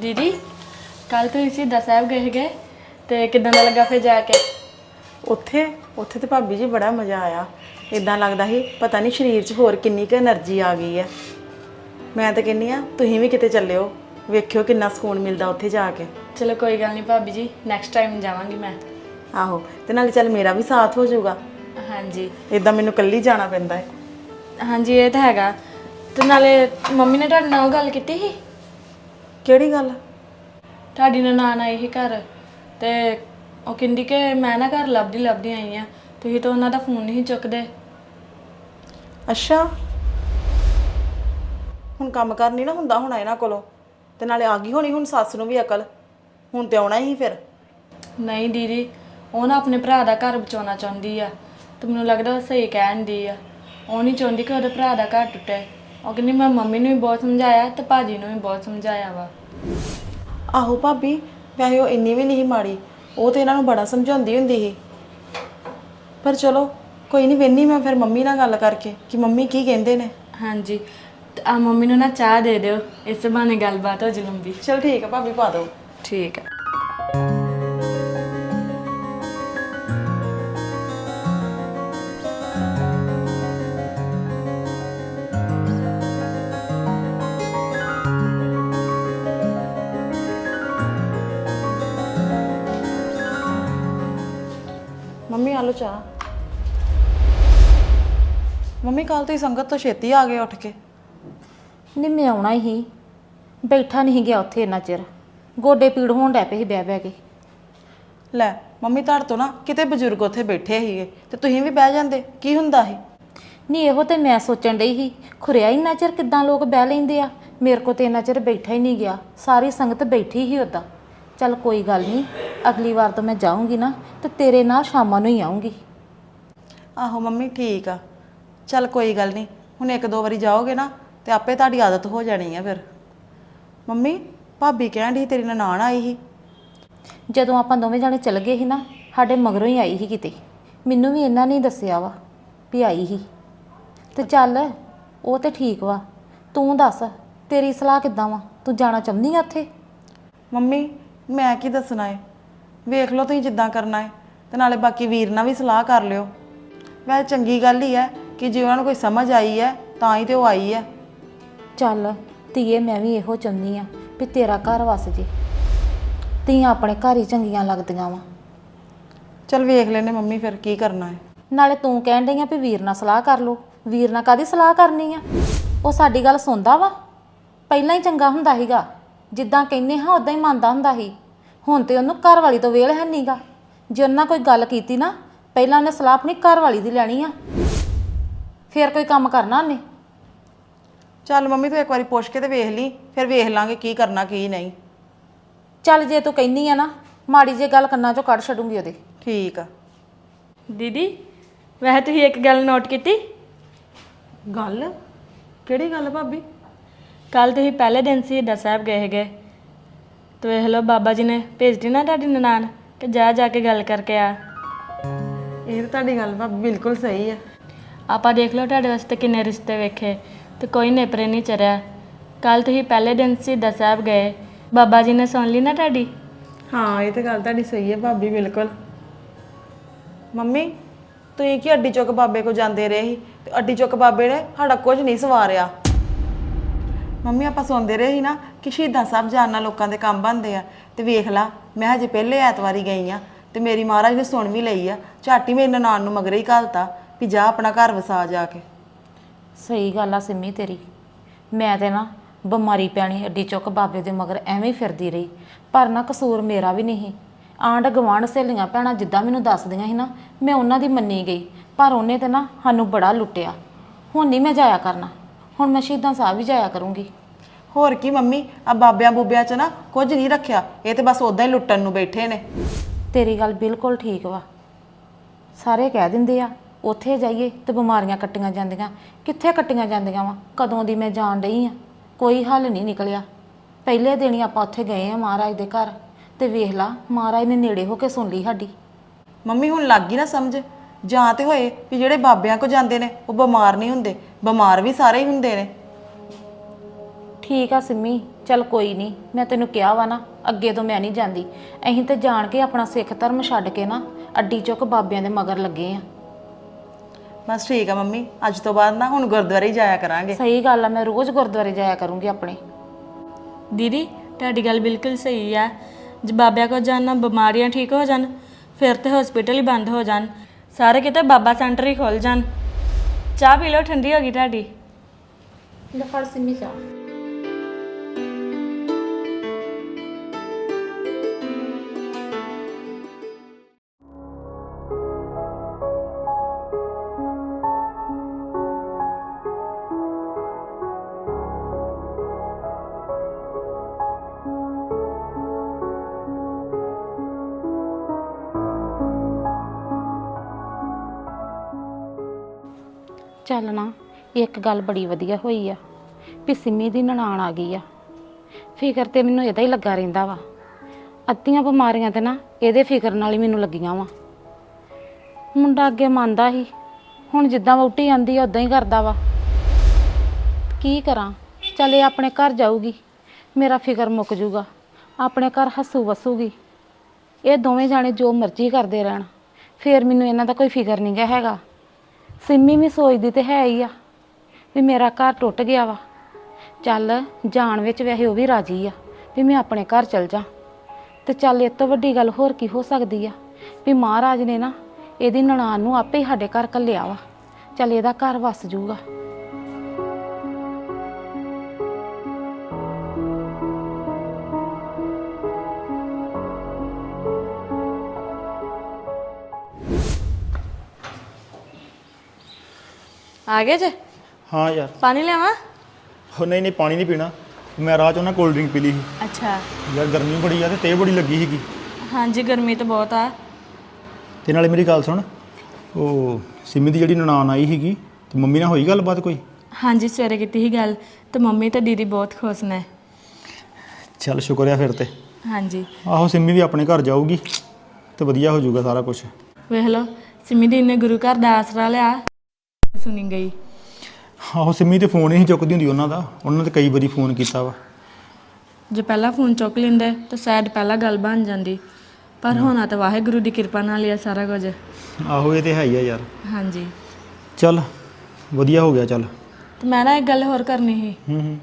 ਦੀਦੀ ਕੱਲ ਤੁਸੀਂ ਸਿੱਧਾ ਸਾਹਿਬ ਗਏ ਹੈਗੇ ਤੇ ਕਿਦਾਂ ਦਾ ਲੱਗਾ ਫਿਰ ਜਾ ਕੇ? ਉੱਥੇ ਉੱਥੇ ਤੇ ਭਾਬੀ ਜੀ ਬੜਾ ਮਜ਼ਾ ਆਇਆ। ਇਦਾਂ ਲੱਗਦਾ ਸੀ ਪਤਾ ਨਹੀਂ ਸਰੀਰ 'ਚ ਹੋਰ ਕਿੰਨੀ ਕੁ એનર્ਜੀ ਆ ਗਈ ਹੈ ਮੈਂ ਤਾਂ ਕਹਿੰਨੀ ਆ ਤੁਸੀਂ ਵੀ ਕਿਤੇ ਚੱਲਿਓ ਵੇਖਿਓ ਕਿੰਨਾ ਸਕੂਨ ਮਿਲਦਾ ਉੱਥੇ ਜਾ ਕੇ। ਚਲੋ ਕੋਈ ਗੱਲ ਨਹੀਂ ਭਾਬੀ ਜੀ ਨੈਕਸਟ ਟਾਈਮ ਜਾਵਾਂਗੀ ਮੈਂ। ਆਹੋ ਤੇ ਨਾਲੇ ਚੱਲ ਮੇਰਾ ਵੀ ਸਾਥ ਹੋ ਜਾਊਗਾ। ਹਾਂਜੀ। ਇਦਾਂ ਮੈਨੂੰ ਇਕੱਲੀ ਜਾਣਾ ਪੈਂਦਾ ਹੈ। ਹਾਂਜੀ ਇਹ ਤਾਂ ਹੈਗਾ। ਤੇ ਨਾਲੇ ਮੰਮੀ ਨੇ ਤੁਹਾਡੇ ਨਾਲ ਗੱਲ ਕੀਤੀ ਸੀ? ਕਿਹੜੀ ਗੱਲ ਤੁਹਾਡੀ ਨਨਾਣ ਆਈ ਸੀ ਘਰ ਤੇ ਉਹ ਕਹਿੰਦੀ ਕਿ ਮੈਂ ਨਾ ਘਰ ਲੱਭਦੀ ਲੱਭਦੀ ਆਈ ਆ ਤੁਸੀਂ ਤਾਂ ਉਹਨਾਂ ਦਾ ਫੋਨ ਨਹੀਂ ਚੁੱਕਦੇ। ਅੱਛਾ। ਹੁਣ ਕੰਮ ਕਰ ਨਹੀਂ ਨਾ ਹੁੰਦਾ ਹੁਣ ਇਹਨਾਂ ਕੋਲੋਂ ਤੇ ਨਾਲੇ ਆ ਗਈ ਹੋਣੀ ਹੁਣ ਸੱਸ ਨੂੰ ਵੀ ਅਕਲ ਹੁਣ ਤੇ ਆਉਣਾ ਹੀ ਫਿਰ। ਨਹੀਂ ਦੀਦੀ ਉਹ ਨਾ ਆਪਣੇ ਭਰਾ ਦਾ ਘਰ ਬਚਾਉਣਾ ਚਾਹੁੰਦੀ ਆ ਤੇ ਮੈਨੂੰ ਲੱਗਦਾ ਉਹ ਸਹੀ ਕਹਿਣ ਦੀ ਆ। ਉਹ ਨਹੀਂ ਚਾਹੁੰਦੀ ਕਿ ਉਹਦੇ ਭਰਾ ਦਾ ਘਰ ਟੁੱਟੇ। ਉਹ ਕਹਿੰਦੀ ਮੈਂ ਮੰਮੀ ਨੂੰ ਵੀ ਬਹੁਤ ਸਮਝਾਇਆ ਤੇ ਭਾਜੀ ਨੂੰ ਵੀ ਬਹੁਤ ਸਮਝਾਇਆ ਵਾ। ਆਹੋ ਭਾਬੀ ਵੈਸੇ ਉਹ ਇੰਨੀ ਵੀ ਨਹੀਂ ਮਾੜੀ। ਉਹ ਤੇ ਇਹਨਾਂ ਨੂੰ ਬੜਾ ਸਮਝਾਉਂਦੀ ਹੁੰਦੀ ਸੀ। ਪਰ ਚਲੋ ਕੋਈ ਨਹੀਂ ਵੇਨੀ ਮੈਂ ਫਿਰ ਮੰਮੀ ਨਾਲ ਗੱਲ ਕਰਕੇ ਕਿ ਮੰਮੀ ਕੀ ਕਹਿੰਦੇ ਨੇ। ਹਾਂਜੀ ਤੇ ਆ ਮੰਮੀ ਨੂੰ ਨਾ ਚਾਹ ਦੇ ਦਿਓ ਇਸ ਬਹਾਨੇ ਗੱਲਬਾਤ ਹੋ ਜੀ ਲੰਬੀ। ਚਲ ਠੀਕ ਹੈ ਭਾਬੀ ਪਾ ਦਿਓ। ਠੀਕ ਹੈ ਕੱਲ ਤੁਸੀਂ ਸੰਗਤ ਤੋਂ ਛੇਤੀ ਆ ਗਏ ਉੱਠ ਕੇ। ਨਹੀਂ ਮੈਂ ਆਉਣਾ ਹੀ। ਬੈਠਾ ਨਹੀਂ ਗਿਆ ਉੱਥੇ ਇੰਨਾ ਚਿਰ। ਗੋਡੇ ਪੀੜ ਹੋਣ ਡੈ ਪਏ ਸੀ ਬਹਿ ਬਹਿ ਕੇ। ਲੈ ਮੰਮੀ ਤੁਹਾਡੇ ਤੋਂ ਨਾ ਕਿਤੇ ਬਜ਼ੁਰਗ ਉੱਥੇ ਬੈਠੇ ਸੀਗੇ ਤੇ ਤੁਸੀਂ ਵੀ ਬਹਿ ਜਾਂਦੇ ਕੀ ਹੁੰਦਾ ਸੀ? ਨਹੀਂ ਇਹੋ ਤੇ ਮੈਂ ਸੋਚਣ ਡਈ ਸੀ ਖੁਰਿਆ ਇੰਨਾ ਚਿਰ ਕਿੱਦਾਂ ਲੋਕ ਬਹਿ ਲੈਂਦੇ ਆ? ਮੇਰੇ ਕੋ ਤੇ ਇੰਨਾ ਚਿਰ ਬੈਠਾ ਹੀ ਨਹੀਂ ਗਿਆ। ਸਾਰੀ ਸੰਗਤ ਬੈਠੀ ਸੀ ਉਦਾਂ ਚੱਲ ਕੋਈ ਗੱਲ ਨਹੀਂ ਅਗਲੀ ਵਾਰ ਤੋਂ ਮੈਂ ਜਾਊਂਗੀ ਨਾ ਤੇ ਤੇਰੇ ਨਾਲ ਸ਼ਾਮਾਂ ਨੂੰ ਹੀ ਆਊਂਗੀ। ਆਹੋ ਮੰਮੀ ਠੀਕ ਆ। ਚੱਲ ਕੋਈ ਗੱਲ ਨਹੀਂ ਹੁਣ ਇੱਕ ਦੋ ਵਾਰੀ ਜਾਓਗੇ ਨਾ ਤੇ ਆਪੇ ਤੁਹਾਡੀ ਆਦਤ ਹੋ ਜਾਣੀ ਆ ਫਿਰ। ਮੰਮੀ ਭਾਬੀ ਕਹਿਣ ਡਈ ਤੇਰੀ ਨਨਾਣ ਆਈ ਸੀ। ਜਦੋਂ ਆਪਾਂ ਦੋਵੇਂ ਜਾਣੇ ਚੱਲ ਗਏ ਸੀ ਨਾ ਸਾਡੇ ਮਗਰੋਂ ਹੀ ਆਈ ਸੀ ਕਿਤੇ। ਮੈਨੂੰ ਵੀ ਇਹਨਾਂ ਨੇ ਦੱਸਿਆ ਵਾ ਵੀ ਆਈ ਸੀ। ਤੇ ਚੱਲ ਉਹ ਤੇ ਠੀਕ ਵਾ। ਤੂੰ ਦੱਸ ਤੇਰੀ ਸਲਾਹ ਕਿੱਦਾਂ ਵਾ? ਤੂੰ ਜਾਣਾ ਚਾਹੁੰਦੀ ਆ ਉੱਥੇ? ਮੰਮੀ ਮੈਂ ਕੀ ਦੱਸਣਾ ਏ? ਵੇਖ ਲਓ ਤੁਸੀਂ ਜਿੱਦਾਂ ਕਰਨਾ ਏ। ਤੇ ਨਾਲੇ ਬਾਕੀ ਵੀਰ ਨਾਲ ਵੀ ਸਲਾਹ ਕਰ ਲਿਓ। ਵੈਸੇ ਚੰਗੀ ਗੱਲ ਹੀ ਹੈ ਕਿ ਜੇ ਉਹਨਾਂ ਨੂੰ ਕੋਈ ਸਮਝ ਆਈ ਹੈ ਤਾਂ ਹੀ ਤੇ ਉਹ ਆਈ ਹੈ। ਚੱਲ ਧੀਏ ਮੈਂ ਵੀ ਇਹੋ ਚਾਹੁੰਦੀ ਆ ਵੀ ਤੇਰਾ ਘਰ ਵਸ ਜੇ। ਧੀਆਂ ਆਪਣੇ ਘਰ ਹੀ ਚੰਗੀਆਂ ਲੱਗਦੀਆਂ ਵਾ। ਚੱਲ ਵੇਖ ਲੈਨੇ ਮੰਮੀ ਫਿਰ ਕੀ ਕਰਨਾ ਹੈ। ਨਾਲੇ ਤੂੰ ਕਹਿਣ ਡਈ ਆ ਵੀ ਵੀਰ ਨਾਲ ਸਲਾਹ ਕਰ ਲੋ ਵੀਰ ਨਾਲ ਕਾਦੀ ਸਲਾਹ ਕਰਨੀ ਆ? ਉਹ ਸਾਡੀ ਗੱਲ ਸੁਣਦਾ ਵਾ। ਪਹਿਲਾਂ ਹੀ ਚੰਗਾ ਹੁੰਦਾ ਸੀਗਾ। ਜਿੱਦਾਂ ਕਹਿੰਨੇ ਹਾਂ ਉਦਾਂ ਹੀ ਮੰਨਦਾ ਹੁੰਦਾ ਸੀ। ਹੁਣ ਤੇ ਉਹਨੂੰ ਘਰ ਵਾਲੀ ਤੋਂ ਵੇਲ ਹੈ ਨਹੀਂਗਾ ਜੇ ਉਹਨਾਂ ਕੋਈ ਗੱਲ ਕੀਤੀ ਨਾ ਪਹਿਲਾਂ ਉਹਨੇ ਸਲਾਹ ਆਪਣੀ ਘਰ ਵਾਲੀ ਦੀ ਲੈਣੀ ਆ। ਫੇਰ ਕੋਈ ਕੰਮ ਕਰਨਾ ਉਹਨੇ? ਚੱਲ ਮੰਮੀ ਤੂੰ ਇੱਕ ਵਾਰੀ ਪੁੱਛ ਕੇ ਤੇ ਵੇਖ ਲਈ ਫਿਰ ਵੇਖ ਲਾਂਗੇ ਕੀ ਕਰਨਾ ਕੀ ਨਹੀਂ। ਚੱਲ ਜੇ ਤੂੰ ਕਹਿੰਨੀ ਆ ਨਾ ਮਾੜੀ ਜੇ ਗੱਲ ਕੰਨਾਂ ਚੋਂ ਕੱਢ ਛੱਡੂੰਗੀ ਉਹਦੇ। ਠੀਕ ਆ। ਦੀਦੀ ਵੈਸੇ ਤੁਸੀਂ ਇੱਕ ਗੱਲ ਨੋਟ ਕੀਤੀ? ਗੱਲ? ਕਿਹੜੀ ਗੱਲ ਭਾਬੀ? ਕੱਲ ਤੁਸੀਂ ਪਹਿਲੇ ਦਿਨ ਸ਼ਹੀਦਾਂ ਸਾਹਿਬ ਗਏ ਹੈਗੇ ਤੇ ਵੇਖ ਲਓ ਬਾਬਾ ਜੀ ਨੇ ਭੇਜਦੀ ਨਾ ਤੁਹਾਡੀ ਨਨਾਣ ਕਿ ਜਾ ਜਾ ਕੇ ਗੱਲ ਕਰਕੇ ਆ। ਇਹ ਤਾਂ ਤੁਹਾਡੀ ਗੱਲ ਭਾਬੀ ਬਿਲਕੁਲ ਸਹੀ ਹੈ ਆਪਾਂ ਦੇਖ ਲਓ ਤੁਹਾਡੇ ਵਾਸਤੇ ਕਿੰਨੇ ਰਿਸ਼ਤੇ ਵੇਖੇ ਤੇ ਕੋਈ ਨੇਪਰੇ ਨਹੀਂ ਚਰਿਆ ਕੱਲ ਤੁਸੀਂ ਪਹਿਲੇ ਦਿਨ ਸ਼ਹੀਦਾਂ ਸਾਹਿਬ ਗਏ। ਬਾਬਾ ਜੀ ਨੇ ਸੁਣ ਲਈ ਨਾ ਤੁਹਾਡੀ? ਹਾਂ, ਇਹ ਤਾਂ ਗੱਲ ਤੁਹਾਡੀ ਸਹੀ ਹੈ ਭਾਬੀ, ਬਿਲਕੁਲ। ਮੰਮੀ, ਤੁਸੀਂ ਕੀ ਅੱਡੀ ਚੁੱਕ ਬਾਬੇ ਕੋ ਜਾਂਦੇ ਰਹੇ ਸੀ? ਤੇ ਅੱਡੀ ਚੁੱਕ ਬਾਬੇ ਨੇ ਸਾਡਾ ਕੁਝ ਨਹੀਂ ਸਵਾਰਿਆ। ਮੰਮੀ, ਆਪਾਂ ਸੁਣਦੇ ਰਹੇ ਸੀ ਨਾ ਕਿ ਸ਼ਹੀਦਾਂ ਸਾਹਿਬ ਜਾਣ ਨਾਲ ਲੋਕਾਂ ਦੇ ਕੰਮ ਬਣਦੇ ਆ। ਤੇ ਵੇਖ ਲਾ, ਮੈਂ ਹਜੇ ਪਹਿਲੇ ਐਤਵਾਰੀ ਗਈ ਆ ਤੇ ਮੇਰੀ ਮਹਾਰਾਜ ਨੇ ਸੁਣ ਵੀ ਲਈ ਆ। ਝਾਟੀ ਮੇਰੇ ਨਨਾਣ ਨੂੰ ਮਗਰੇ ਹੀ ਘਾਲਤਾ। ਵੀ ਜਾ ਆਪਣਾ ਘਰ ਵਸਾ ਜਾ ਕੇ। ਸਹੀ ਗੱਲ ਆ ਸਿੰਮੀ ਤੇਰੀ। ਮੈਂ ਤੇ ਨਾ ਬਿਮਾਰੀ ਪੈਣੀ ਅੱਡੀ ਚੁੱਕ ਬਾਬੇ ਦੇ ਮਗਰ ਐਵੇਂ ਹੀ ਫਿਰਦੀ ਰਹੀ। ਪਰ ਨਾ ਕਸੂਰ ਮੇਰਾ ਵੀ ਨਹੀਂ ਆਂਡ ਗਵਾਂਡ ਸਹੇਲੀਆਂ ਭੈਣਾਂ ਜਿੱਦਾਂ ਮੈਨੂੰ ਦੱਸਦੀਆਂ ਸੀ ਨਾ ਮੈਂ ਉਹਨਾਂ ਦੀ ਮੰਨੀ ਗਈ। ਪਰ ਉਹਨੇ ਤੇ ਨਾ ਸਾਨੂੰ ਬੜਾ ਲੁੱਟਿਆ। ਹੁਣ ਨਹੀਂ ਮੈਂ ਜਾਇਆ ਕਰਨਾ। ਹੁਣ ਮੈਂ ਸ਼ਹੀਦਾਂ ਸਾਹਿਬ ਵੀ ਜਾਇਆ ਕਰੂੰਗੀ। ਹੋਰ ਕੀ ਮੰਮੀ ਆ ਬਾਬਿਆਂ ਬੂਬਿਆਂ 'ਚ ਨਾ ਕੁਝ ਨਹੀਂ ਰੱਖਿਆ। ਇਹ ਤੇ ਬਸ ਉਦਾਂ ਹੀ ਲੁੱਟਣ ਨੂੰ ਬੈਠੇ ਨੇ। ਤੇਰੀ ਗੱਲ ਬਿਲਕੁਲ ਠੀਕ ਵਾ। ਸਾਰੇ ਕਹਿ ਦਿੰਦੇ ਆ। ਉੱਥੇ ਜਾਈਏ ਤੇ ਬਿਮਾਰੀਆਂ ਕੱਟੀਆਂ ਜਾਂਦੀਆਂ। ਕਿੱਥੇ ਕੱਟੀਆਂ ਜਾਂਦੀਆਂ ਵਾ? ਕਦੋਂ ਦੀ ਮੈਂ ਜਾਣ ਰਹੀ ਆ? ਕੋਈ ਹੱਲ ਨਹੀਂ ਨਿਕਲਿਆ। ਪਹਿਲੇ ਦਿਨ ਹੀ ਆਪਾਂ ਉੱਥੇ ਗਏ ਆ ਮਹਾਰਾਜ ਦੇ ਘਰ। ਤੇ ਵੇਖ ਲਾ ਮਹਾਰਾਜ ਨੇ ਨੇੜੇ ਹੋ ਕੇ ਸੁਣ ਲਈ ਸਾਡੀ। ਮੰਮੀ ਹੁਣ ਲੱਗ ਗਈ ਨਾ ਸਮਝ। ਜਾਂ ਤੇ ਹੋਏ ਵੀ ਜਿਹੜੇ ਬਾਬਿਆਂ ਕੋ ਜਾਂਦੇ ਨੇ ਉਹ ਬਿਮਾਰ ਨਹੀਂ ਹੁੰਦੇ। ਬਿਮਾਰ ਵੀ ਸਾਰੇ ਹੀ ਹੁੰਦੇ ਨੇ। ਠੀਕ ਆ ਸਿੰਮੀ ਚੱਲ ਕੋਈ ਨਹੀਂ। ਮੈਂ ਤੈਨੂੰ ਕਿਹਾ ਵਾ ਨਾ ਅੱਗੇ ਤੋਂ ਮੈਂ ਨਹੀਂ ਜਾਂਦੀ। ਅਸੀਂ ਤੇ ਜਾਣ ਕੇ ਆਪਣਾ ਸਿੱਖ ਧਰਮ ਛੱਡ ਕੇ ਨਾ ਅੱਡੀ ਚੁੱਕ ਬਾਬਿਆਂ ਦੇ ਮਗਰ ਲੱਗੇ ਆ। ਬਸ ਠੀਕ ਆ ਮੰਮੀ ਅੱਜ ਤੋਂ ਬਾਅਦ ਨਾ ਹੁਣ ਗੁਰਦੁਆਰੇ ਹੀ ਜਾਇਆ ਕਰਾਂਗੇ। ਸਹੀ ਗੱਲ ਆ ਮੈਂ ਰੋਜ਼ ਗੁਰਦੁਆਰੇ ਜਾਇਆ ਕਰੂੰਗੀ ਆਪਣੇ। ਦੀਦੀ ਤੁਹਾਡੀ ਗੱਲ ਬਿਲਕੁਲ ਸਹੀ ਆ। ਜੇ ਬਾਬਿਆਂ ਕੋਲ ਜਾਣ ਬਿਮਾਰੀਆਂ ਠੀਕ ਹੋ ਜਾਣ ਫਿਰ ਤੇ ਹਸਪੀਟਲ ਹੀ ਬੰਦ ਹੋ ਜਾਣ। ਸਾਰੇ ਕਿਤੇ ਬਾਬਾ ਸੈਂਟਰ ਹੀ ਖੁੱਲ ਜਾਣ। ਚਾਹ ਪੀ ਲਓ ਠੰਡੀ ਹੋ ਗਈ ਤੁਹਾਡੀ। ਲੈ ਫੜ ਸਿੰਮੀ ਚਾਹ। ਚੱਲ ਨਾ, ਇੱਕ ਗੱਲ ਬੜੀ ਵਧੀਆ ਹੋਈ ਆ, ਵੀ ਸਿੰਮੀ ਦੀ ਨਨਾਣ ਆ ਗਈ ਆ। ਫਿਕਰ ਤੇ ਮੈਨੂੰ ਇਹਦਾ ਹੀ ਲੱਗਾ ਰਹਿੰਦਾ ਵਾ। ਅੱਧੀਆਂ ਬਿਮਾਰੀਆਂ ਤੇ ਨਾ ਇਹਦੇ ਫਿਕਰ ਨਾਲ ਹੀ ਮੈਨੂੰ ਲੱਗੀਆਂ ਵਾ। ਮੁੰਡਾ ਅੱਗੇ ਮੰਨਦਾ ਸੀ, ਹੁਣ ਜਿੱਦਾਂ ਵਹੁਟੀ ਆਂਦੀ ਆ ਉਦਾਂ ਹੀ ਕਰਦਾ ਵਾ। ਕੀ ਕਰਾਂ? ਚੱਲ ਇਹ ਆਪਣੇ ਘਰ ਜਾਊਗੀ, ਮੇਰਾ ਫਿਕਰ ਮੁੱਕ ਜੂਗਾ ਆਪਣੇ ਘਰ ਹੱਸੂ ਵਸੂਗੀ। ਇਹ ਦੋਵੇਂ ਜਾਣੇ ਜੋ ਮਰਜ਼ੀ ਕਰਦੇ ਰਹਿਣ, ਫੇਰ ਮੈਨੂੰ ਇਹਨਾਂ ਦਾ ਕੋਈ ਫਿਕਰ ਨਹੀਂ ਗਾ ਹੈਗਾ। ਸਿੰਮੀ ਵੀ ਸੋਚਦੀ ਤੇ ਹੈ ਹੀ ਆ ਵੀ ਮੇਰਾ ਘਰ ਟੁੱਟ ਗਿਆ ਵਾ। ਚੱਲ ਜਾਣ ਵਿੱਚ ਵੈਸੇ ਉਹ ਵੀ ਰਾਜੀ ਆ ਵੀ ਮੈਂ ਆਪਣੇ ਘਰ ਚਲ ਜਾ। ਤੇ ਚੱਲ ਇਹ ਤੋਂ ਵੱਡੀ ਗੱਲ ਹੋਰ ਕੀ ਹੋ ਸਕਦੀ ਆ ਵੀ ਮਹਾਰਾਜ ਨੇ ਨਾ ਇਹਦੀ ਨਨਾਣ ਨੂੰ ਆਪੇ ਹੀ ਸਾਡੇ ਘਰ ਘੱਲਿਆ ਵਾ। ਚੱਲ ਇਹਦਾ ਘਰ ਵਸ ਜੂਗਾ ਆ ਗਏ ਜੇ? ਹਾਂ ਯਾਰ। ਪਾਣੀ ਲਿਆਵਾਂ? ਉਹ ਨਹੀਂ ਨਹੀਂ ਪਾਣੀ ਨਹੀਂ ਪੀਣਾ। ਮੈਂ ਚ ਉਹਨਾਂ ਕੋਲਡ ਡਰਿੰਕ ਪੀ ਲਈ ਸੀ। ਅੱਛਾ। ਯਾਰ ਗਰਮੀ ਬੜੀ ਆ ਤੇ ਤੇ ਬੜੀ ਲੱਗੀ ਸੀਗੀ। ਹਾਂਜੀ ਗਰਮੀ ਤਾਂ ਬਹੁਤ ਆ। ਤੇ ਨਾਲੇ ਮੇਰੀ ਗੱਲ ਸੁਣ ਉਹ ਸਿੰਮੀ ਦੀ ਜਿਹੜੀ ਨਨਾਣ ਆਈ ਸੀਗੀ ਤੇ ਮੰਮੀ ਨਾਲ ਹੋਈ ਗੱਲਬਾਤ ਕੋਈ? ਹਾਂਜੀ ਸਵੇਰੇ ਕੀਤੀ ਸੀ ਗੱਲ ਤੇ ਮੰਮੀ ਤੇ ਦੀਦੀ ਬਹੁਤ ਖੁਸ਼ ਨੇ। ਚੱਲ ਸ਼ੁਕਰ ਆ ਫਿਰ ਤੇ। ਹਾਂਜੀ। ਆਹੋ ਸਿੰਮੀ ਵੀ ਆਪਣੇ ਘਰ ਜਾਊਗੀ ਤੇ ਵਧੀਆ ਹੋ ਜਾਊਗਾ ਸਾਰਾ ਕੁਝ ਵੇਖ ਲਓ ਸਿਮੀ ਦੀ ਨੇ ਗੁਰੂ ਘਰ ਦਾ ਆਸਰਾ ਲਿਆ। ਸੁਣੀ ਗਈ। ਆਹੋ ਸਿੰਮੀ ਤੇ ਫੋਨ ਹੀ ਨਹੀਂ ਚੁੱਕਦੀ ਹੁੰਦੀ ਉਹਨਾਂ ਦਾ। ਉਹਨਾਂ ਨੇ ਤੇ ਕਈ ਵਾਰੀ ਫੋਨ ਕੀਤਾ ਵਾ। ਜੇ ਪਹਿਲਾਂ ਫੋਨ ਚੁੱਕ ਲੈਂਦੇ ਤਾਂ ਸ਼ਾਇਦ ਪਹਿਲਾਂ ਗੱਲ ਬਣ ਜਾਂਦੀ। ਪਰ ਹੋਣਾ ਤਾਂ ਵਾਹਿਗੁਰੂ ਦੀ ਕਿਰਪਾ ਨਾਲ ਹੀ ਆ ਸਾਰਾ ਕੁਝ। ਆਹੋ ਇਹ ਤੇ ਹੈ ਹੀ ਆ ਯਾਰ। ਹਾਂਜੀ। ਚੱਲ ਵਧੀਆ ਹੋ ਗਿਆ ਚੱਲ। ਤੇ ਮੈਂ ਨਾ ਇੱਕ ਗੱਲ ਹੋਰ ਕਰਨੀ ਸੀ। ਹੂੰ ਹੂੰ।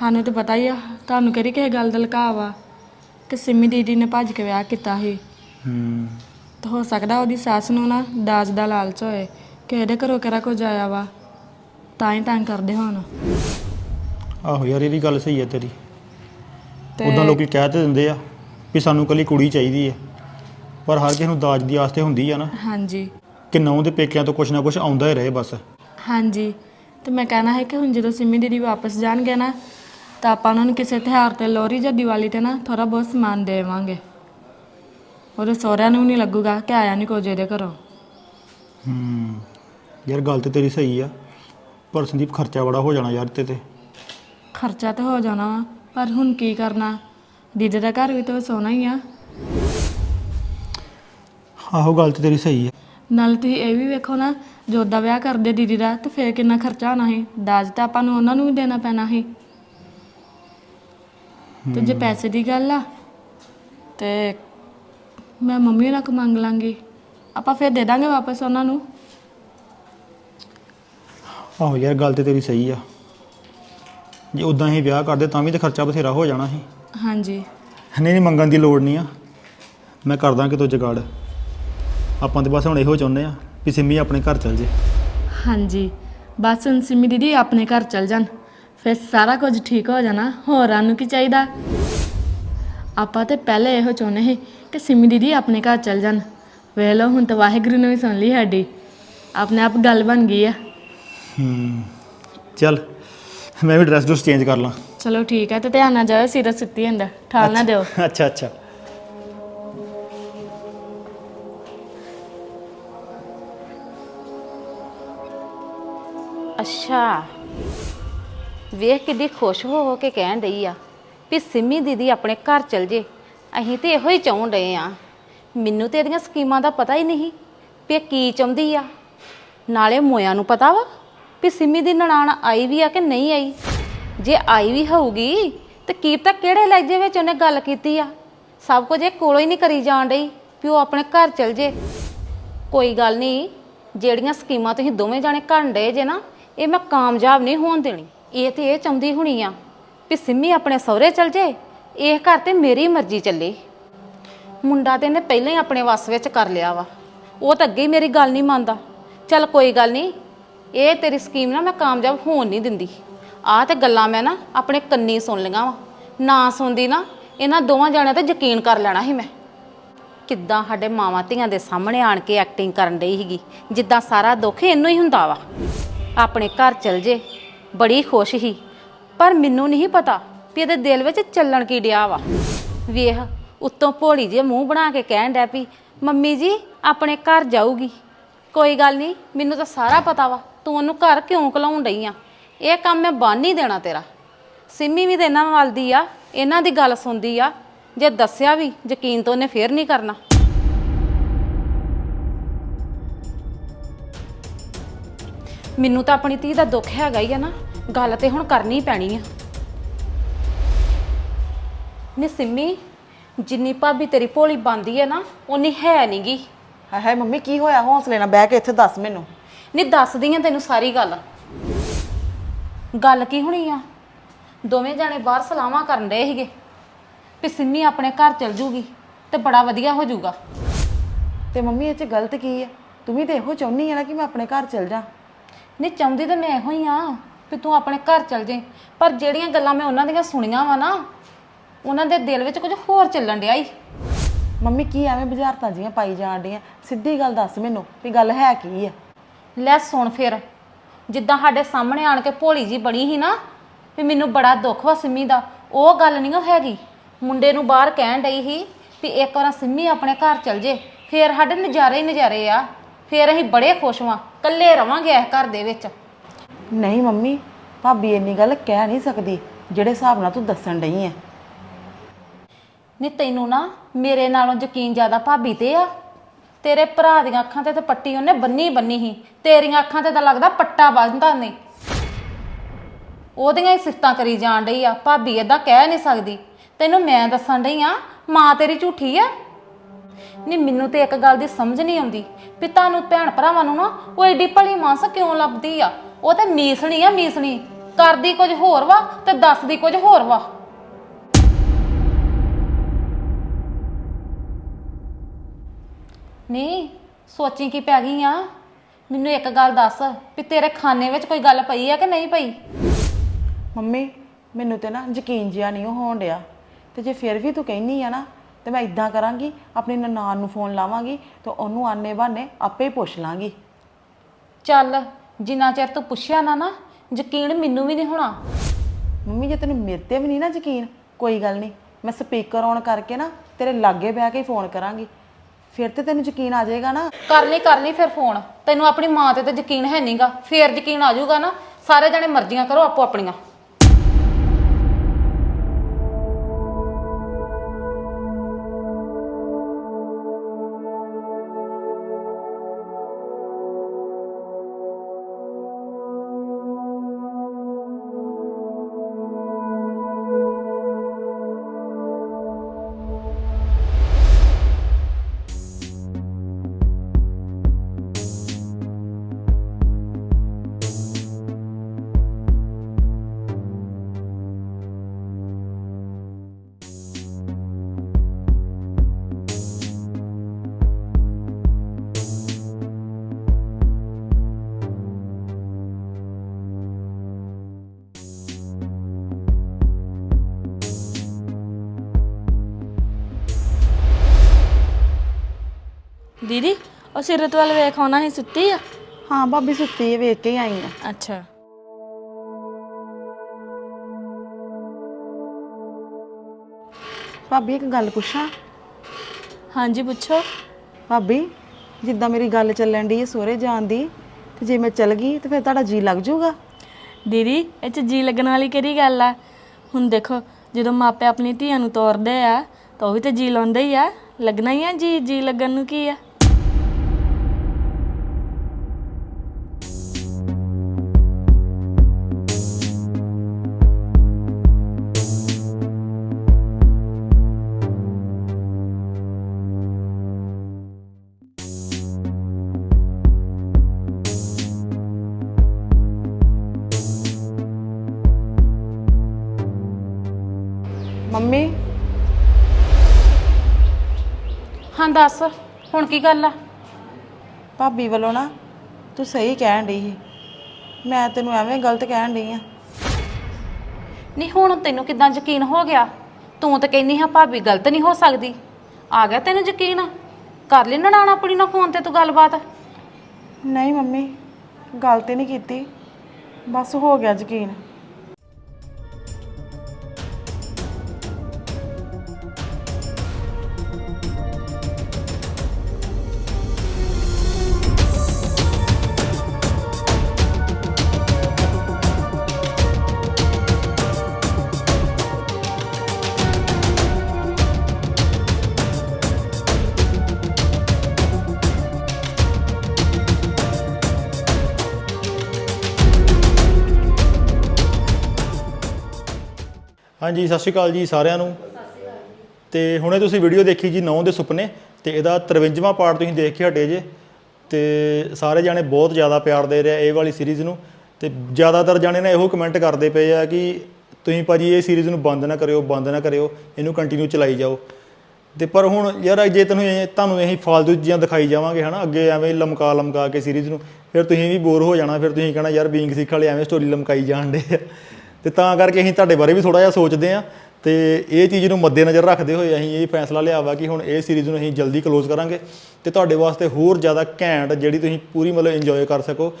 ਸਾਨੂੰ ਤਾਂ ਪਤਾ ਹੀ ਆ ਤੁਹਾਨੂੰ ਕਿਹੜੀ ਕਿਸੇ ਗੱਲ ਦਾ ਲੁਕਾਅ ਵਾ ਕਿ ਸਿੰਮੀ ਦੀਦੀ ਨੇ ਭੱਜ ਕੇ ਵਿਆਹ ਕੀਤਾ ਸੀ। ਹੂੰ। ਤਾਂ ਹੋ ਸਕਦਾ ਉਹਦੀ ਸੱਸ ਨੂੰ ਨਾ ਦਾਜ ਦਾ ਲਾਲਚ ਹੋਏ। ਕਿ ਇਹਦੇ ਘਰੋਂ ਕਿਹੜਾ ਕੁਝ ਆਇਆ ਵਾ? ਤਾਂ ਹੀ ਤੰਗ ਕਰਦੇ ਹੋਣ। ਆਹੋ ਯਾਰ ਇਹ ਵੀ ਗੱਲ ਸਹੀ ਹੈ ਤੇਰੀ। ਉਦਾਂ ਲੋਕੀ ਕਹਿ ਤੇ ਦਿੰਦੇ ਆ ਵੀ ਸਾਨੂੰ ਕੱਲੀ ਕੁੜੀ ਚਾਹੀਦੀ ਹੈ ਪਰ ਹਰ ਕਿਸੇ ਨੂੰ ਦਾਜ ਦੀ ਆਸ ਤੇ ਹੁੰਦੀ ਆ ਨਾ। ਹਾਂਜੀ। ਕਿ ਨੌਂ ਦੇ ਪੇਕਿਆਂ ਤੋਂ ਕੁਛ ਨਾ ਕੁਛ ਆਉਂਦਾ ਹੀ ਰਹੇ ਬਸ। ਹਾਂਜੀ। ਤੇ ਮੈਂ ਕਹਿਣਾ ਹੈ ਕਿ ਹੁਣ ਜਦੋਂ ਸਿੰਮੀ ਦੀਦੀ ਵਾਪਸ ਜਾਣਗੇ ਨਾ ਤਾਂ ਆਪਾਂ ਉਹਨਾਂ ਨੂੰ ਕਿਸੇ ਤਿਉਹਾਰ ਤੇ ਲੋਹੜੀ ਜਾਂ ਦੀਵਾਲੀ ਤੇ ਨਾ ਥੋੜਾ ਬਹੁਤ ਸਮਾਨ ਦੇਵਾਂਗੇ। ਉਹਦੇ ਸਹੁਰਿਆਂ ਨੂੰ ਨਹੀਂ ਲੱਗੂਗਾ ਕਿ ਆਇਆ ਨਹੀਂ ਕੁਝ ਇਹਦੇ ਘਰੋਂ। ਹੂੰ। ਯਾਰ ਗੱਲ ਤੇ ਤੇਰੀ ਸਹੀ ਆ ਪਰ ਸੰਦੀਪ ਖਰਚਾ ਬੜਾ ਹੋ ਜਾਣਾ ਯਾਰ ਤੇ ਤੇ। ਖਰਚਾ ਤਾਂ ਹੋ ਜਾਣਾ ਵਾ, ਪਰ ਹੁਣ ਕੀ ਕਰਨਾ? ਦੀਦੀ ਦਾ ਘਰ ਵੀ ਤਾਂ ਸੋਨਾ ਹੀ ਆ। ਆਹੋ ਗੱਲ ਤੇ ਤੇਰੀ ਸਹੀ ਆ। ਨਾਲ ਤੁਸੀਂ ਇਹ ਵੀ ਵੇਖੋ ਨਾ ਜੋ ਦਾ ਵਿਆਹ ਕਰਦੇ ਦੀਦੀ ਦਾ ਤੇ ਫੇਰ ਕਿੰਨਾ ਖਰਚਾ ਹੋਣਾ ਸੀ। ਦਾਜ ਤਾਂ ਆਪਾਂ ਨੂੰ ਉਹਨਾਂ ਨੂੰ ਵੀ ਦੇਣਾ ਪੈਣਾ ਸੀ। ਤੇ ਜੇ ਪੈਸੇ ਦੀ ਗੱਲ ਆ ਤੇ ਮੈਂ ਮੰਮੀ ਨਾਲ ਕੋ ਮੰਗ ਲਾਂਗੀ। ਆਪਾਂ ਫੇਰ ਦੇ ਦਾਂਗੇ ਵਾਪਸ ਉਹਨਾਂ ਨੂੰ। ਆਹੋ ਯਾਰ ਗੱਲ ਤੇ ਤੇਰੀ ਸਹੀ ਆ। ਜੇ ਉਦਾਂ ਹੀ ਵਿਆਹ ਕਰਦੇ ਤਾਂ ਵੀ ਤੇ ਖਰਚਾ ਬਥੇਰਾ ਹੋ ਜਾਣਾ ਸੀ। ਹਾਂਜੀ। ਨਹੀਂ ਨਹੀਂ ਮੰਗਣ ਦੀ ਲੋੜ ਨਹੀਂ ਆ। ਮੈਂ ਕਰਦਾ ਕਿਤੋਂ ਜਗਾੜ। ਆਪਾਂ ਤੇ ਬਸ ਹੁਣ ਇਹੋ ਚਾਹੁੰਦੇ ਆ ਵੀ ਸਿੰਮੀ ਆਪਣੇ ਘਰ ਚਲ ਜੇ। ਹਾਂਜੀ। ਬਸ ਹੁਣ ਸਿੰਮੀ ਦੀਦੀ ਆਪਣੇ ਘਰ ਚਲ ਜਾਣ। ਫਿਰ ਸਾਰਾ ਕੁਝ ਠੀਕ ਹੋ ਜਾਣਾ। ਹੋਰਾਂ ਨੂੰ ਕੀ ਚਾਹੀਦਾ? ਆਪਾਂ ਤੇ ਪਹਿਲੇ ਇਹੋ ਚਾਹੁੰਦੇ ਸੀ ਕਿ ਸਿੰਮੀ ਦੀਦੀ ਆਪਣੇ ਘਰ ਚਲ ਜਾਣ। ਵੇਖ ਲਓ ਹੁਣ ਤਾਂ ਵਾਹਿਗੁਰੂ ਨੇ ਵੀ ਸੁਣ ਲਈ ਸਾਡੀ। ਆਪਣੇ ਆਪ ਗੱਲ ਬਣ ਗਈ ਆ। ਹੂੰ। ਚੱਲ ਮੈਂ ਵੀ ਡਰੈਸ ਡਰੈਸ ਚੇਂਜ ਕਰ ਲਾਂ। ਚਲੋ ਠੀਕ ਹੈ ਤੇ ਧਿਆਨ ਨਾਲ ਜਾਓ ਸਿਰ ਸੁੱਤੀ ਹੁੰਦਾ ਠਾਲ ਨਾ ਦਿਓ। ਅੱਛਾ ਅੱਛਾ। ਅੱਛਾ। ਵੇਖ ਕਿੱਡੀ ਖੁਸ਼ ਹੋ ਹੋ ਕੇ ਕਹਿਣ ਡਈ ਆ ਵੀ ਸਿੰਮੀ ਦੀਦੀ ਆਪਣੇ ਘਰ ਚਲ ਜੇ। ਅਸੀਂ ਤੇ ਇਹੋ ਹੀ ਚਾਹੁੰ ਡਏ ਆ। ਮੈਨੂੰ ਤੇ ਇਹਦੀਆਂ ਸਕੀਮਾਂ ਦਾ ਪਤਾ ਹੀ ਨਹੀਂ ਵੀ ਇਹ ਕੀ ਚਾਹੁੰਦੀ ਆ। ਨਾਲੇ ਮੋਇਆਂ ਨੂੰ ਪਤਾ ਵਾ। ਵੀ ਸਿੰਮੀ ਦੀ ਨਨਾਣ ਆਈ ਵੀ ਆ ਕਿ ਨਹੀਂ ਆਈ? ਜੇ ਆਈ ਵੀ ਹੋਊਗੀ, ਤੇ ਕੀ ਤਾਂ ਕਿਹੜੇ ਲਹਿਜੇ ਵਿੱਚ ਉਹਨੇ ਗੱਲ ਕੀਤੀ ਆ? ਸਭ ਕੁਝ ਇਹ ਕੋਲੋਂ ਹੀ ਨਹੀਂ ਕਰੀ ਜਾਣ ਡਈ ਵੀ ਉਹ ਆਪਣੇ ਘਰ ਚਲ ਜੇ। ਕੋਈ ਗੱਲ ਨਹੀਂ, ਜਿਹੜੀਆਂ ਸਕੀਮਾਂ ਤੁਸੀਂ ਦੋਵੇਂ ਜਾਣੇ ਘਣ ਡਏ ਜੇ ਨਾ, ਇਹ ਮੈਂ ਕਾਮਯਾਬ ਨਹੀਂ ਹੋਣ ਦੇਣੀ। ਇਹ ਤੇ ਇਹ ਚਾਹੁੰਦੀ ਹੋਣੀ ਆ ਵੀ ਸਿੰਮੀ ਆਪਣੇ ਸਹੁਰੇ ਚਲ ਜੇ, ਇਹ ਘਰ ਤੇ ਮੇਰੀ ਮਰਜ਼ੀ ਚੱਲੇ। ਮੁੰਡਾ ਤੇ ਇਹਨੇ ਪਹਿਲਾਂ ਹੀ ਆਪਣੇ ਵੱਸ ਵਿੱਚ ਕਰ ਲਿਆ ਵਾ। ਉਹ ਤਾਂ ਅੱਗੇ ਹੀ ਮੇਰੀ ਗੱਲ ਨਹੀਂ ਮੰਨਦਾ। ਚੱਲ ਕੋਈ ਗੱਲ ਨਹੀਂ ਇਹ ਤੇਰੀ ਸਕੀਮ ਨਾ ਮੈਂ ਕਾਮਯਾਬ ਹੋਣ ਨਹੀਂ ਦਿੰਦੀ। ਆਹ ਤੇ ਗੱਲਾਂ ਮੈਂ ਨਾ ਆਪਣੇ ਕੰਨੀ ਸੁਣ ਲਈਆਂ ਵਾ। ਨਾ ਸੁਣਦੀ ਨਾ ਇਹਨਾਂ ਦੋਵਾਂ ਜਣਿਆਂ ਤੇ ਯਕੀਨ ਕਰ ਲੈਣਾ ਸੀ ਮੈਂ। ਕਿੱਦਾਂ ਸਾਡੇ ਮਾਵਾਂ ਧੀਆਂ ਦੇ ਸਾਹਮਣੇ ਆਣ ਕੇ ਐਕਟਿੰਗ ਕਰਨ ਡਈ ਸੀਗੀ, ਜਿੱਦਾਂ ਸਾਰਾ ਦੁੱਖ ਇਹਨੂੰ ਹੀ ਹੁੰਦਾ ਵਾ। ਆਪਣੇ ਘਰ ਚਲ ਜੇ, ਬੜੀ ਖੁਸ਼ ਸੀ, ਪਰ ਮੈਨੂੰ ਨਹੀਂ ਪਤਾ ਵੀ ਇਹਦੇ ਦਿਲ ਵਿੱਚ ਚੱਲਣ ਕੀ ਡਿਆ ਵਾ। ਵੇਖ, ਉੱਤੋਂ ਭੋਲੀ ਜਿਹੀ ਮੂੰਹ ਬਣਾ ਕੇ ਕਹਿਣ ਡੈ ਵੀ ਮੰਮੀ ਜੀ, ਆਪਣੇ ਘਰ ਜਾਊਗੀ। ਕੋਈ ਗੱਲ ਨਹੀਂ, ਮੈਨੂੰ ਤਾਂ ਸਾਰਾ ਪਤਾ ਵਾ। ਤੂੰ ਉਹਨੂੰ ਘਰ ਕਿਉਂ ਕਲਾਉਣ ਡਈ ਆ? ਇਹ ਕੰਮ ਮੈਂ ਬੰਨ ਨਹੀਂ ਦੇਣਾ ਤੇਰਾ। ਸਿੰਮੀ ਵੀ ਤੇ ਇਹਨਾਂ ਨਾਲ ਦੀ ਆ, ਇਹਨਾਂ ਦੀ ਗੱਲ ਸੁਣਦੀ ਆ। ਜੇ ਦੱਸਿਆ ਵੀ, ਯਕੀਨ ਤਾਂ ਉਹਨੇ ਫੇਰ ਨਹੀਂ ਕਰਨਾ। ਮੈਨੂੰ ਤਾਂ ਆਪਣੀ ਧੀ ਦਾ ਦੁੱਖ ਹੈਗਾ ਹੀ ਆ ਨਾ, ਗੱਲ ਤੇ ਹੁਣ ਕਰਨੀ ਪੈਣੀ ਆ। ਨੀ ਸਿੰਮੀ, ਜਿੰਨੀ ਭਾਬੀ ਤੇਰੀ ਭੋਲੀ ਬੰਦੀ ਹੈ ਨਾ ਉਨੀ ਹੈ ਨਹੀਂਗੀ ਹਾਏ ਹਾਏ ਮੰਮੀ, ਕੀ ਹੋਇਆ? ਹੌਸਲੇ ਨਾਲ ਬਹਿ ਕੇ ਇੱਥੇ ਦੱਸ ਮੈਨੂੰ। ਨਹੀਂ ਦੱਸਦੀ ਆ ਤੈਨੂੰ ਸਾਰੀ ਗੱਲ। ਗੱਲ ਕੀ ਹੋਣੀ ਆ? ਦੋਵੇਂ ਜਾਣੇ ਬਾਹਰ ਸਲਾਹਾਂ ਕਰਨ ਰਹੇ ਸੀਗੇ ਵੀ ਸਿੰਮੀ ਆਪਣੇ ਘਰ ਚਲ ਜੂਗੀ ਤੇ ਬੜਾ ਵਧੀਆ ਹੋ ਜਾਊਗਾ ਤੇ ਮੰਮੀ ਇਹ ਚ ਗਲਤ ਕੀ ਆ? ਤੂੰ ਵੀ ਤੇ ਇਹੋ ਚਾਹੁੰਨੀ ਆ ਨਾ ਕਿ ਮੈਂ ਆਪਣੇ ਘਰ ਚਲ ਜਾ। ਨਹੀਂ ਚਾਹੁੰਦੀ ਤਾਂ ਮੈਂ ਇਹੋ ਹੀ ਆ ਵੀ ਤੂੰ ਆਪਣੇ ਘਰ ਚਲ ਜੇ ਪਰ ਜਿਹੜੀਆਂ ਗੱਲਾਂ ਮੈਂ ਉਹਨਾਂ ਦੀਆਂ ਸੁਣੀਆਂ ਵਾ ਨਾ ਉਹਨਾਂ ਦੇ ਦਿਲ ਵਿੱਚ ਕੁਝ ਹੋਰ ਚੱਲਣ ਡਿਆ ਈ। ਮੰਮੀ ਕੀ ਐਵੇਂ ਬੁਝਾਰਤਾਂ ਜੀਆਂ ਪਾਈ ਜਾਣ ਡੀਆਂ ਸਿੱਧੀ ਗੱਲ ਦੱਸ ਮੈਨੂੰ ਵੀ ਗੱਲ ਹੈ ਕੀ ਆ? ਲੈ ਸੁਣ ਫਿਰ। ਜਿੱਦਾਂ ਸਾਡੇ ਸਾਹਮਣੇ ਆਣ ਕੇ ਭੋਲੀ ਜੀ ਬਣੀ ਸੀ ਨਾ ਵੀ ਮੈਨੂੰ ਬੜਾ ਦੁੱਖ ਵਾ ਸਿੰਮੀ ਦਾ। ਉਹ ਗੱਲ ਨਹੀਂ ਉਹ ਹੈਗੀ। ਮੁੰਡੇ ਨੂੰ ਬਾਹਰ ਕਹਿਣ ਡਈ ਸੀ ਵੀ ਇੱਕ ਵਾਰ ਸਿੰਮੀ ਆਪਣੇ ਘਰ ਚਲ ਜੇ ਫੇਰ ਸਾਡੇ ਨਜ਼ਾਰੇ ਹੀ ਨਜ਼ਾਰੇ ਆ। ਫੇਰ ਅਸੀਂ ਬੜੇ ਖੁਸ਼ ਵਾਂ ਇਕੱਲੇ ਰਵਾਂਗੇ ਇਸ ਘਰ ਦੇ ਵਿੱਚ। ਨਹੀਂ ਮੰਮੀ ਭਾਬੀ ਇੰਨੀ ਗੱਲ ਕਹਿ ਨਹੀਂ ਸਕਦੀ ਜਿਹੜੇ ਹਿਸਾਬ ਨਾਲ ਤੂੰ ਦੱਸਣ ਡਈ ਆ ਨਹੀਂ ਤੈਨੂੰ ਨਾ ਮੇਰੇ ਨਾਲੋਂ ਯਕੀਨ ਜ਼ਿਆਦਾ ਭਾਬੀ ਤੇ ਆ। ਤੇਰੇ ਭਰਾ ਦੀਆਂ ਅੱਖਾਂ ਤੇ ਤੇ ਪੱਟੀ ਉਹਨੇ ਬੰਨੀ ਬੰਨੀ ਹੀ ਤੇਰੀਆਂ ਅੱਖਾਂ ਤੇ ਤਾਂ ਲੱਗਦਾ ਪੱਟਾ ਬੰਨਦਾ ਨੇ ਉਹਦੀਆਂ ਹੀ ਸਿਫਤਾਂ ਕਰੀ ਜਾਣ ਡਈ ਆ। ਭਾਬੀ ਏਦਾਂ ਕਹਿ ਨਹੀਂ ਸਕਦੀ। ਤੈਨੂੰ ਮੈਂ ਦੱਸਣ ਡਈ ਆ, ਮਾਂ ਤੇਰੀ ਝੂਠੀ ਆ। ਨਹੀਂ ਮੈਨੂੰ ਤੇ ਇੱਕ ਗੱਲ ਦੀ ਸਮਝ ਨਹੀਂ ਆਉਂਦੀ ਵੀ ਤੁਹਾਨੂੰ ਭੈਣ ਭਰਾਵਾਂ ਨੂੰ ਨਾ ਉਹ ਏਡੀ ਭਲੀ ਮਾਂਸ ਕਿਉਂ ਲੱਭਦੀ ਆ? ਉਹ ਤੇ ਮੀਸਣੀ ਆ, ਮੀਸਣੀ। ਕਰਦੀ ਕੁਝ ਹੋਰ ਵਾ ਤੇ ਦੱਸਦੀ ਕੁਝ ਹੋਰ ਵਾ। ਨਹੀਂ ਸੋਚੀ ਕੀ ਪੈ ਗਈ ਆ? ਮੈਨੂੰ ਇੱਕ ਗੱਲ ਦੱਸ ਵੀ ਤੇਰੇ ਖਾਨੇ ਵਿੱਚ ਕੋਈ ਗੱਲ ਪਈ ਆ ਕਿ ਨਹੀਂ ਪਈ? ਮੰਮੀ ਮੈਨੂੰ ਤੇ ਨਾ ਯਕੀਨ ਜਿਆ ਨਹੀਂ ਉਹ ਹੋਣ ਡਿਆ। ਤੇ ਜੇ ਫਿਰ ਵੀ ਤੂੰ ਕਹਿਨੀ ਆ ਨਾ ਤੇ ਮੈਂ ਇਦਾਂ ਕਰਾਂਗੀ ਆਪਣੀ ਨਨਾਣ ਨੂੰ ਫੋਨ ਲਾਵਾਂਗੀ ਤੇ ਉਹਨੂੰ ਆਨੇ ਬਾਨੇ ਆਪੇ ਹੀ ਪੁੱਛ ਲਾਂਗੀ। ਚੱਲ ਜਿੰਨਾ ਚਿਰ ਤੂੰ ਪੁੱਛਿਆ ਨਾ ਨਾ ਯਕੀਨ ਮੈਨੂੰ ਵੀ ਨਹੀਂ ਹੋਣਾ। ਮੰਮੀ ਜੇ ਤੈਨੂੰ ਮੇਰੇ ਤੇ ਵੀ ਨਹੀਂ ਨਾ ਯਕੀਨ ਕੋਈ ਗੱਲ ਨਹੀਂ ਮੈਂ ਸਪੀਕਰ ਔਨ ਕਰਕੇ ਨਾ ਤੇਰੇ ਲਾਗੇ ਬਹਿ ਕੇ ਫੋਨ ਕਰਾਂਗੀ। ਫਿਰ ਤੇ ਤੈਨੂੰ ਯਕੀਨ ਆ ਜਾਏਗਾ ਨਾ। ਕਰ ਲਈ ਕਰ ਲਈ ਫਿਰ ਫੋਨ। ਤੈਨੂੰ ਆਪਣੀ ਮਾਂ ਤੇ ਤਾਂ ਯਕੀਨ ਹੈ ਨਹੀਂਗਾ ਫੇਰ ਯਕੀਨ ਆ ਜਾਊਗਾ ਨਾ। ਸਾਰੇ ਜਣੇ ਮਰਜ਼ੀਆਂ ਕਰੋ ਆਪੋ ਆਪਣੀਆਂ ਉਹ ਸਿਰਤ ਵੱਲ ਵੇਖ ਆਉਣਾ ਸੀ ਸੁੱਤੀ ਆ? ਹਾਂ ਭਾਬੀ ਸੁੱਤੀ ਹੈ ਵੇਖ ਕੇ ਹੀ ਆਈ ਆ। ਅੱਛਾ। ਭਾਬੀ ਇੱਕ ਗੱਲ ਪੁੱਛਾਂ? ਹਾਂਜੀ ਪੁੱਛੋ। ਭਾਬੀ ਜਿੱਦਾਂ ਮੇਰੀ ਗੱਲ ਚੱਲਣ ਦੀ ਹੈ ਸਹੁਰੇ ਜਾਣ ਦੀ ਤੇ ਜੇ ਮੈਂ ਚੱਲ ਗਈ ਤੇ ਫਿਰ ਤੁਹਾਡਾ ਜੀ ਲੱਗ ਜਾਊਗਾ? ਦੀਦੀ ਇਹ ਚ ਜੀ ਲੱਗਣ ਵਾਲੀ ਕਿਹੜੀ ਗੱਲ ਆ? ਹੁਣ ਦੇਖੋ ਜਦੋਂ ਮਾਪੇ ਆਪਣੀ ਧੀਆਂ ਨੂੰ ਤੋਰਦੇ ਆ ਤਾਂ ਉਹ ਵੀ ਤੇ ਜੀ ਲਾਉਂਦੇ ਹੀ ਆ। ਲੱਗਣਾ ਹੀ ਆ ਜੀ ਜੀ ਲੱਗਣ ਨੂੰ ਕੀ ਆ? ਮੰਮੀ? ਹਾਂ ਦੱਸ। ਹੁਣ ਕੀ ਗੱਲ ਆ? ਭਾਬੀ ਵੱਲੋਂ ਨਾ ਤੂੰ ਸਹੀ ਕਹਿਣ ਡਈ ਸੀ। ਮੈਂ ਤੈਨੂੰ ਐਵੇਂ ਗਲਤ ਕਹਿਣ ਡਈ ਆ। ਨਹੀਂ ਹੁਣ ਤੈਨੂੰ ਕਿਦਾਂ ਯਕੀਨ ਹੋ ਗਿਆ? ਤੂੰ ਤਾਂ ਕਹਿੰਦੀ ਹਾਂ ਭਾਬੀ ਗਲਤ ਨਹੀਂ ਹੋ ਸਕਦੀ। ਆ ਗਿਆ ਤੈਨੂੰ ਯਕੀਨ? ਕਰ ਲਈ ਨਨਾਣ ਆਪਣੀ ਨਾਲ ਫੋਨ ਤੇ ਤੂੰ ਗੱਲਬਾਤ? ਨਹੀਂ ਮੰਮੀ ਗੱਲ ਤੇ ਨਹੀਂ ਕੀਤੀ। ਬਸ ਹੋ ਗਿਆ ਯਕੀਨ। ਹਾਂਜੀ, ਸਤਿ ਸ਼੍ਰੀ ਅਕਾਲ ਜੀ ਸਾਰਿਆਂ ਨੂੰ। ਤੇ ਹੁਣੇ ਤੁਸੀਂ ਵੀਡੀਓ ਦੇਖੀ ਜੀ ਨੌਂ ਦੇ ਸੁਪਨੇ, ਤੇ ਇਹਦਾ 53ਵਾਂ ਪਾਰਟ ਤੁਸੀਂ ਦੇਖ ਕੇ ਹਟੇ ਜੇ। ਤੇ ਸਾਰੇ ਜਾਣੇ ਬਹੁਤ ਜ਼ਿਆਦਾ ਪਿਆਰ ਦੇ ਰਿਹਾ ਇਹ ਵਾਲੀ ਸੀਰੀਜ਼ ਨੂੰ। ਤੇ ਜ਼ਿਆਦਾਤਰ ਜਾਣੇ ਨੇ ਇਹੋ ਕਮੈਂਟ ਕਰਦੇ ਪਏ ਆ ਕਿ ਤੁਸੀਂ ਭਾਜੀ ਇਹ ਸੀਰੀਜ਼ ਨੂੰ ਬੰਦ ਨਾ ਕਰਿਓ, ਬੰਦ ਨਾ ਕਰਿਓ, ਇਹਨੂੰ ਕੰਟੀਨਿਊ ਚਲਾਈ ਜਾਓ। ਤੇ ਪਰ ਹੁਣ ਯਾਰ ਜੇ ਤੈਨੂੰ ਤੁਹਾਨੂੰ ਇਹੀ ਫਾਲਤੂ ਚੀਜ਼ਾਂ ਦਿਖਾਈ ਜਾਵਾਂਗੇ ਹਨਾ, ਅੱਗੇ ਐਵੇਂ ਲਮਕਾ ਲਮਕਾ ਕੇ ਸੀਰੀਜ਼ ਨੂੰ, ਫਿਰ ਤੁਸੀਂ ਵੀ ਬੋਰ ਹੋ ਜਾਣਾ, ਫਿਰ ਤੁਸੀਂ ਕਹਿਣਾ ਯਾਰ ਬੀਇੰਗ ਸਿੱਖ ਵਾਲੇ ਐਵੇਂ ਸਟੋਰੀ ਲਮਕਾਈ ਜਾਣ ਦੇ ਆ। ਤੇ ਤਾਂ ਕਰਕੇ ਅਸੀਂ ਤੁਹਾਡੇ ਬਾਰੇ ਵੀ ਥੋੜਾ ਜਿਹਾ ਸੋਚਦੇ ਆ ਤੇ ਇਹ ਚੀਜ਼ ਨੂੰ ਮੱਦੇਨਜ਼ਰ ਰੱਖਦੇ ਹੋਏ ਅਸੀਂ ਇਹ ਫੈਸਲਾ ਲਿਆ ਵਾ ਕਿ ਹੁਣ ਇਹ ਸੀਰੀਜ਼ ਨੂੰ ਅਸੀਂ ਜਲਦੀ ਕਲੋਜ਼ ਕਰਾਂਗੇ ਤੇ ਤੁਹਾਡੇ ਵਾਸਤੇ ਹੋਰ ਜ਼ਿਆਦਾ ਘੈਂਟ ਜਿਹੜੀ ਤੁਸੀਂ ਪੂਰੀ ਮਤਲਬ ਇੰਜੋਏ ਕਰ ਸਕੋ,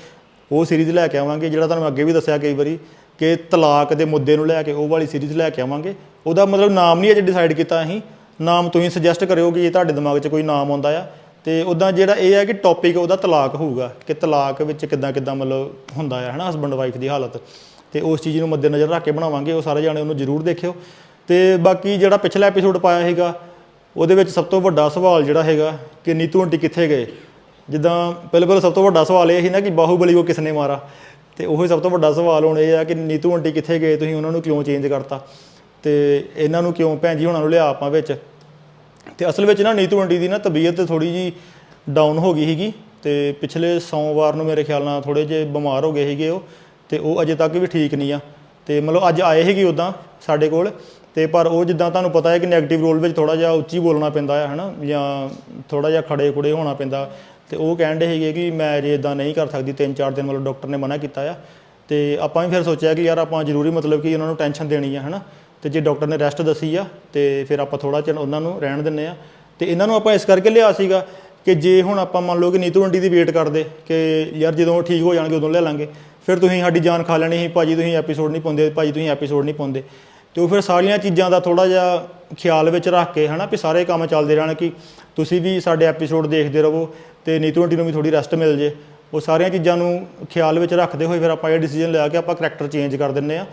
ਉਹ ਸੀਰੀਜ਼ ਲੈ ਕੇ ਆਵਾਂਗੇ ਜਿਹੜਾ ਤੁਹਾਨੂੰ ਅੱਗੇ ਵੀ ਦੱਸਿਆ ਕਈ ਵਾਰੀ ਕਿ ਤਲਾਕ ਦੇ ਮੁੱਦੇ ਨੂੰ ਲੈ ਕੇ ਉਹ ਵਾਲੀ ਸੀਰੀਜ਼ ਲੈ ਕੇ ਆਵਾਂਗੇ। ਉਹਦਾ ਮਤਲਬ ਨਾਮ ਨਹੀਂ ਅਜੇ ਡਿਸਾਈਡ ਕੀਤਾ ਅਸੀਂ। ਨਾਮ ਤੁਸੀਂ ਸੁਜੈਸਟ ਕਰਿਓ ਕਿ ਇਹ ਤੁਹਾਡੇ ਦਿਮਾਗ 'ਚ ਕੋਈ ਨਾਮ ਆਉਂਦਾ ਆ। ਤੇ ਉਦਾਂ ਜਿਹੜਾ ਇਹ ਹੈ ਕਿ ਟੌਪਿਕ ਉਹਦਾ ਤਲਾਕ ਹੋਊਗਾ ਕਿ ਤਲਾਕ ਵਿੱਚ ਕਿੱਦਾਂ ਕਿੱਦਾਂ ਮਤਲਬ ਹੁੰਦਾ ਆ, ਹਨਾ ਹਸਬੰਡ ਵਾਈਫ ਦੀ ਹਾਲਤ। ਤੇ ਉਸ ਚੀਜ਼ ਨੂੰ ਮੱਦੇਨਜ਼ਰ ਰੱਖ ਕੇ ਬਣਾਵਾਂਗੇ, ਉਹ ਸਾਰੇ ਜਾਣੇ ਉਹਨੂੰ ਜ਼ਰੂਰ ਦੇਖਿਓ। ਤੇ ਬਾਕੀ ਜਿਹੜਾ ਪਿਛਲਾ ਐਪੀਸੋਡ ਪਾਇਆ ਹੈਗਾ ਉਹਦੇ ਵਿੱਚ ਸਭ ਤੋਂ ਵੱਡਾ ਸਵਾਲ ਜਿਹੜਾ ਹੈਗਾ, ਕਿ ਨੀਤੂ ਆਂਟੀ ਕਿੱਥੇ ਗਏ? ਜਿੱਦਾਂ ਪਹਿਲੇ ਪਹਿਲੇ ਸਭ ਤੋਂ ਵੱਡਾ ਸਵਾਲ ਇਹ ਸੀ ਨਾ ਕਿ ਬਾਹੂਬਲੀ ਕੋ ਕਿਸਨੇ ਮਾਰਾ? ਤੇ ਉਹੀ ਸਭ ਤੋਂ ਵੱਡਾ ਸਵਾਲ ਹੁਣ ਇਹ ਆ ਕਿ ਨੀਤੂ ਆਂਟੀ ਕਿੱਥੇ ਗਏ, ਤੁਸੀਂ ਉਹਨਾਂ ਨੂੰ ਕਿਉਂ ਚੇਂਜ ਕਰਤਾ? ਤੇ ਇਹਨਾਂ ਨੂੰ ਕਿਉਂ ਭੈਣ ਜੀ ਹੁਣਾਂ ਨੂੰ ਲਿਆ ਆਪਾਂ ਵਿੱਚ? ਤੇ ਅਸਲ ਵਿੱਚ ਨਾ ਨੀਤੂ ਆਂਟੀ ਦੀ ਨਾ ਤਬੀਅਤ ਥੋੜੀ ਜੀ ਡਾਊਨ ਹੋ ਗਈ ਸੀਗੀ, ਤੇ ਪਿਛਲੇ ਸੋਮਵਾਰ ਨੂੰ ਮੇਰੇ ਖਿਆਲ ਨਾਲ ਥੋੜੇ ਜਿਹੇ ਬਿਮਾਰ ਹੋ ਗਏ ਸੀਗੇ ਉਹ। ਤੇ ਉਹ ਅਜੇ ਤੱਕ ਵੀ ਠੀਕ ਨਹੀਂ ਆ। ਤੇ ਮਤਲਬ ਅੱਜ ਆਏ ਸੀਗੇ ਉਦਾਂ ਸਾਡੇ ਕੋਲ, ਤੇ ਪਰ ਉਹ ਜਿੱਦਾਂ ਤੁਹਾਨੂੰ ਪਤਾ ਹੈ ਕਿ 네ਗੇਟਿਵ ਰੋਲ ਵਿੱਚ ਥੋੜਾ ਜਿਹਾ ਉੱਚੀ ਬੋਲਣਾ ਪੈਂਦਾ ਹੈ, ਹਨਾ? ਜਾਂ ਥੋੜਾ ਜਿਹਾ ਖੜੇ ਖੁੜੇ ਹੋਣਾ ਪੈਂਦਾ। ਤੇ ਉਹ ਕਹਿਣ ਕਹਿੰਦੇ ਹੈਗੇ ਕਿ ਮੈਂ ਜੇ ਇਦਾਂ ਨਹੀਂ ਕਰ ਸਕਦੀ, ਤਿੰਨ ਚਾਰ ਦਿਨ ਮਤਲਬ ਡਾਕਟਰ ਨੇ ਮਨਾ ਕੀਤਾ ਆ। ਤੇ ਆਪਾਂ ਵੀ ਫਿਰ ਸੋਚਿਆ ਕਿ ਯਾਰ ਆਪਾਂ ਜ਼ਰੂਰੀ ਮਤਲਬ ਕਿ ਉਹਨਾਂ ਨੂੰ ਟੈਨਸ਼ਨ ਦੇਣੀ ਆ, ਹਨਾ? ਤੇ ਜੇ ਡਾਕਟਰ ਨੇ ਰੈਸਟ ਦੱਸੀ ਆ, ਤੇ ਫਿਰ ਆਪਾਂ ਥੋੜਾ ਚਿਰ ਉਹਨਾਂ ਨੂੰ ਰਹਿਣ ਦਿੰਨੇ ਆ। ਤੇ ਇਹਨਾਂ ਨੂੰ ਆਪਾਂ ਇਸ ਕਰਕੇ ਲਿਆ ਸੀਗਾ ਕਿ ਜੇ ਹੁਣ ਆਪਾਂ ਮੰਨ ਲਓ ਕਿ ਨੀਤੂ ਅੰਡੀ ਦੀ ਵੇਟ ਕਰਦੇ, ਕਿ ਯਾਰ ਜਦੋਂ ਉਹ ਠੀਕ ਹੋ ਜਾਣਗੇ ਉਦੋਂ ਲੈ ਲਾਂਗੇ। ਫਿਰ ਤੁਸੀਂ ਸਾਡੀ ਜਾਨ ਖਾ ਲੈਣੀ ਸੀ, ਭਾਜੀ ਤੁਸੀਂ ਐਪੀਸੋਡ ਨਹੀਂ ਪਾਉਂਦੇ, ਭਾਜੀ ਤੁਸੀਂ ਐਪੀਸੋਡ ਨਹੀਂ ਪਾਉਂਦੇ। ਤੇ ਉਹ ਫਿਰ ਸਾਰੀਆਂ ਚੀਜ਼ਾਂ ਦਾ ਥੋੜਾ ਜਿਹਾ ਖਿਆਲ ਵਿੱਚ ਰੱਖ ਕੇ ਹਨਾ ਵੀ ਸਾਰੇ ਕੰਮ ਚੱਲਦੇ ਰਹਿਣ ਕਿ ਤੁਸੀਂ ਵੀ ਸਾਡੇ ਐਪੀਸੋਡ ਦੇਖਦੇ ਰਹੋ ਤੇ ਨੀਤੂ ਆਂਟੀ ਨੂੰ ਵੀ ਥੋੜੀ ਰੈਸਟ ਮਿਲ ਜੇ। ਉਹ ਸਾਰੀਆਂ ਚੀਜ਼ਾਂ ਨੂੰ ਖਿਆਲ ਵਿੱਚ ਰੱਖਦੇ ਹੋਏ ਫਿਰ ਆਪਾਂ ਇਹ ਡਿਸੀਜਨ ਲਿਆ ਕਿ ਆਪਾਂ ਕਰੈਕਟਰ ਚੇਂਜ ਕਰ ਦਿੰਨੇ ਆ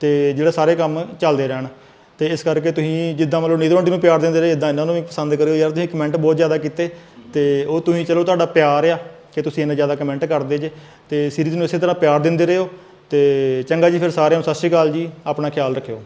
ਤੇ ਜਿਹੜੇ ਸਾਰੇ ਕੰਮ ਚੱਲਦੇ ਰਹਿਣ। ਤੇ ਇਸ ਕਰਕੇ ਤੁਸੀਂ ਜਿੱਦਾਂ ਮਤਲਬ ਨੀਤੂ ਆਂਟੀ ਨੂੰ ਪਿਆਰ ਦਿੰਦੇ ਰਹੇ ਇਦਾਂ ਇਹਨਾਂ ਨੂੰ ਵੀ ਪਸੰਦ ਕਰਿਓ ਯਾਰ, ਤੁਸੀਂ ਕਮੈਂਟ ਬਹੁਤ ਜ਼ਿਆਦਾ ਕੀਤੇ ਤੇ ਉਹ ਤੁਸੀਂ ਚਲੋ ਤੁਹਾਡਾ ਪਿਆਰ ਆ। ਕਿ ਤੁਸੀਂ ਇੰਨਾ ਜ਼ਿਆਦਾ ਕਮੈਂਟ ਕਰਦੇ ਜੇ। ਤੇ ਸੀਰੀਜ਼ ਨੂੰ ਇਸੇ ਤਰ੍ਹਾਂ ਪਿਆਰ ਦਿੰਦੇ ਰਹੋ। ਤੇ ਚੰਗਾ ਜੀ, ਫਿਰ ਸਾਰਿਆਂ ਨੂੰ ਸਤਿ ਸ਼੍ਰੀ ਅਕਾਲ ਜੀ। ਆਪਣਾ ਖਿਆਲ ਰੱਖਿਓ।